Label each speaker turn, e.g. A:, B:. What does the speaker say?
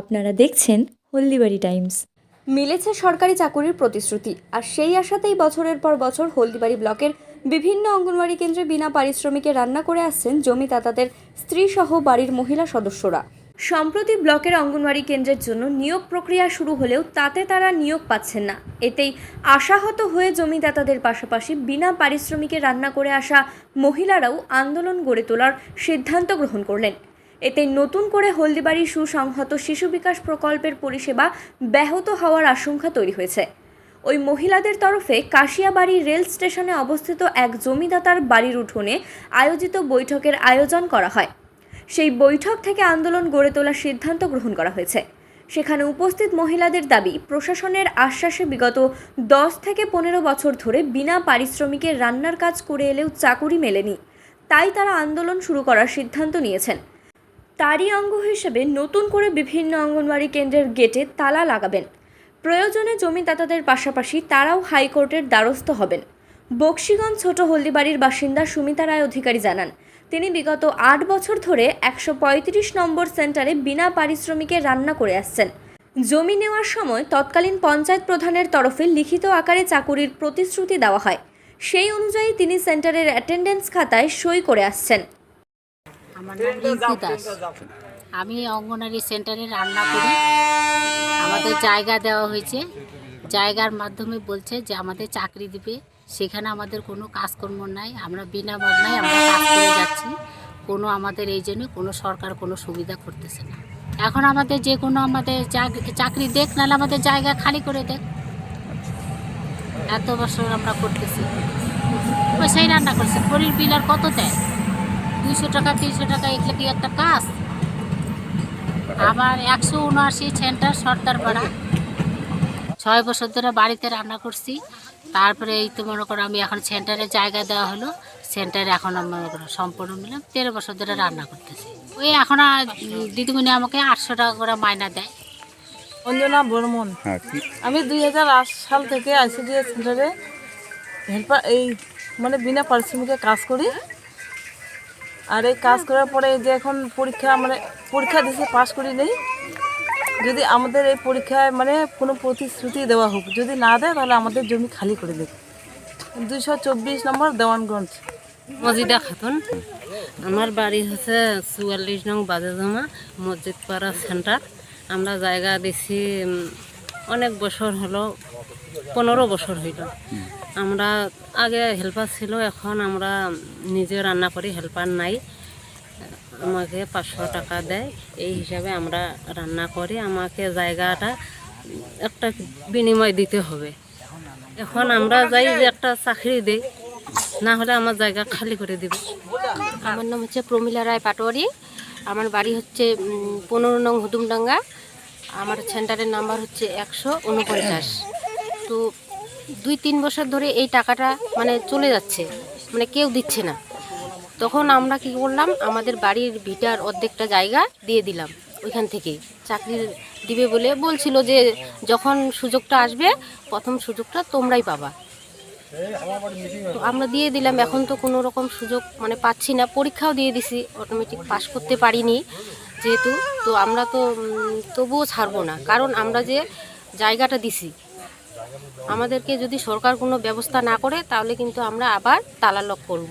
A: আপনারা দেখছেন হলদিবাড়ি টাইমস।
B: মিলেছে সরকারি চাকুরির প্রতিশ্রুতি, আর সেই আশাতেই বছরের পর বছর হলদিবাড়ি ব্লকের বিভিন্ন অঙ্গনওয়াড়ি কেন্দ্রে বিনা পারিশ্রমিকে রান্না করে আসছেন জমিদাতাদের স্ত্রীসহ বাড়ির মহিলা সদস্যরা। সম্প্রতি ব্লকের অঙ্গনওয়াড়ি কেন্দ্রের জন্য নিয়োগ প্রক্রিয়া শুরু হলেও তাতে তারা নিয়োগ পাচ্ছেন না। এতেই আশাহত হয়ে জমিদাতাদের পাশাপাশি বিনা পারিশ্রমিকে রান্না করে আসা মহিলারাও আন্দোলন গড়ে তোলার সিদ্ধান্ত গ্রহণ করলেন। এতে নতুন করে হলদিবাড়ি সুসংহত শিশু বিকাশ প্রকল্পের পরিষেবা ব্যাহত হওয়ার আশঙ্কা তৈরি হয়েছে। ওই মহিলাদের তরফে কাশিয়াবাড়ি রেল স্টেশনে অবস্থিত এক জমিদাতার বাড়ির উঠোনে আয়োজিত বৈঠকের আয়োজন করা হয়। সেই বৈঠক থেকে আন্দোলন গড়ে তোলার সিদ্ধান্ত গ্রহণ করা হয়েছে। সেখানে উপস্থিত মহিলাদের দাবি, প্রশাসনের আশ্বাসে বিগত দশ থেকে পনেরো বছর ধরে বিনা পারিশ্রমিকে রান্নার কাজ করে এলেও চাকুরি মেলেনি। তাই তারা আন্দোলন শুরু করার সিদ্ধান্ত নিয়েছেন। তারই অঙ্গ হিসেবে নতুন করে বিভিন্ন অঙ্গনওয়াড়ি কেন্দ্রের গেটে তালা লাগাবেন। প্রয়োজনে জমিদাতাদের পাশাপাশি তারাও হাইকোর্টের দ্বারস্থ হবেন। বক্সিগঞ্জ ছোট হলদিবাড়ির বাসিন্দা সুমিতা রায় অধিকারী জানান, তিনি বিগত আট বছর ধরে একশো পঁয়ত্রিশ নম্বর সেন্টারে বিনা পারিশ্রমিকে রান্না করে আসছেন। জমি নেওয়ার সময় তৎকালীন পঞ্চায়েত প্রধানের তরফে লিখিত আকারে চাকুরির প্রতিশ্রুতি দেওয়া হয়। সেই অনুযায়ী তিনি সেন্টারের অ্যাটেন্ডেন্স খাতায় সই করে আসছেন।
C: আমার নাম রিঙ্কু দাস। আমি অঙ্গনারী সেন্টারে রান্না করি। আমাদের জায়গা দেওয়া হয়েছে। জায়গার মাধ্যমে বলছে যে আমাদের চাকরি দিবে। সেখানে আমাদের কোনো কাজকর্ম নাই। আমরা বিনা বাধনায় আমরা কাজ করে যাচ্ছি। কোনো আমাদের এই জন্য কোনো সরকার কোনো সুবিধা করতেছে না। এখন আমাদের যে কোনো আমাদের চাকরি দেখ নাহলে আমাদের জায়গা খালি করে দেখ। এত বছর আমরা করতেছি। পয়সাই রান্না করছে। খড়ির বিল আর কত দেয়? দুইশো টাকা তিনশো টাকা এগুলো কি একটা কাজ। আমার একশো উনআশি সেন্টার সর্দার পাড়া ছয় বছর ধরে বাড়িতে রান্না করছি। তারপরে এই তো মনে করো আমি এখন সেন্টারে জায়গা দেওয়া হলো। সেন্টারে এখন আমি মনে করো সম্পূর্ণ মিলাম তেরো বছর ধরে রান্না করতেছি। ওই এখন আর দিদিমণি আমাকে আটশো টাকা করে মাইনা দেয়।
D: অঞ্জনা বর্মন
E: হ্যাঁ
D: আমি দুই হাজার আট সাল থেকে আইসিডিএস সেন্টারে হেল্পার এই মানে বিনা পারিশ্রমিকে কাজ করি। আর এই কাজ করার পরে যে এখন পরীক্ষা মানে পরীক্ষা দিতে পাশ করি নেই যদি আমাদের এই পরীক্ষায় মানে কোনো প্রতিশ্রুতি দেওয়া হোক, যদি না দেয় তাহলে আমাদের জমি খালি করে দেবে। দুইশো চব্বিশ নম্বর দেওয়ানগঞ্জ।
F: মজিদা খাতুন। আমার বাড়ি হচ্ছে চুয়াল্লিশ নং বাজেজমা মসজিদ পাড়া সেন্টার। আমরা জায়গা দিছি অনেক বছর হলো পনেরো বছর হইল। আমরা আগে হেল্পার ছিল, এখন আমরা নিজে রান্না করি, হেল্পার নাই। আমাকে পাঁচশো টাকা দেয়, এই হিসাবে আমরা রান্না করি। আমাকে জায়গাটা একটা বিনিময় দিতে হবে। এখন আমরা যাই যে একটা চাকরি দেই, না হলে আমার জায়গা খালি করে দিবে।
G: আমার নাম হচ্ছে প্রমিলা রায় পাটোয়ারি। আমার বাড়ি হচ্ছে পনেরো নং হুদুমডাঙ্গা। আমার সেন্টারের নাম্বার হচ্ছে একশো উনপঞ্চাশ। তো দুই, তিন বছর ধরে এই টাকাটা মানে চলে যাচ্ছে মানে কেউ দিচ্ছে না। তখন আমরা কি করলাম, আমাদের বাড়ির ভিটার অর্ধেকটা জায়গা দিয়ে দিলাম ওইখান থেকেই চাকরি দিবে বলে বলছিল যে, যখন সুযোগটা আসবে, প্রথম সুযোগটা তোমরাই পাবা। তো আমরা দিয়ে দিলাম, এখন তো কোনো রকম সুযোগ মানে পাচ্ছি না। পরীক্ষাও দিয়ে দিছি অটোমেটিক পাস করতে পারিনি যেহেতু। তো আমরা তো তবুও ছাড়বো না। কারণ আমরা যে জায়গাটা দিছি আমাদেরকে যদি সরকার কোনো ব্যবস্থা না করে তাহলে কিন্তু আমরা আবার তালালক করব।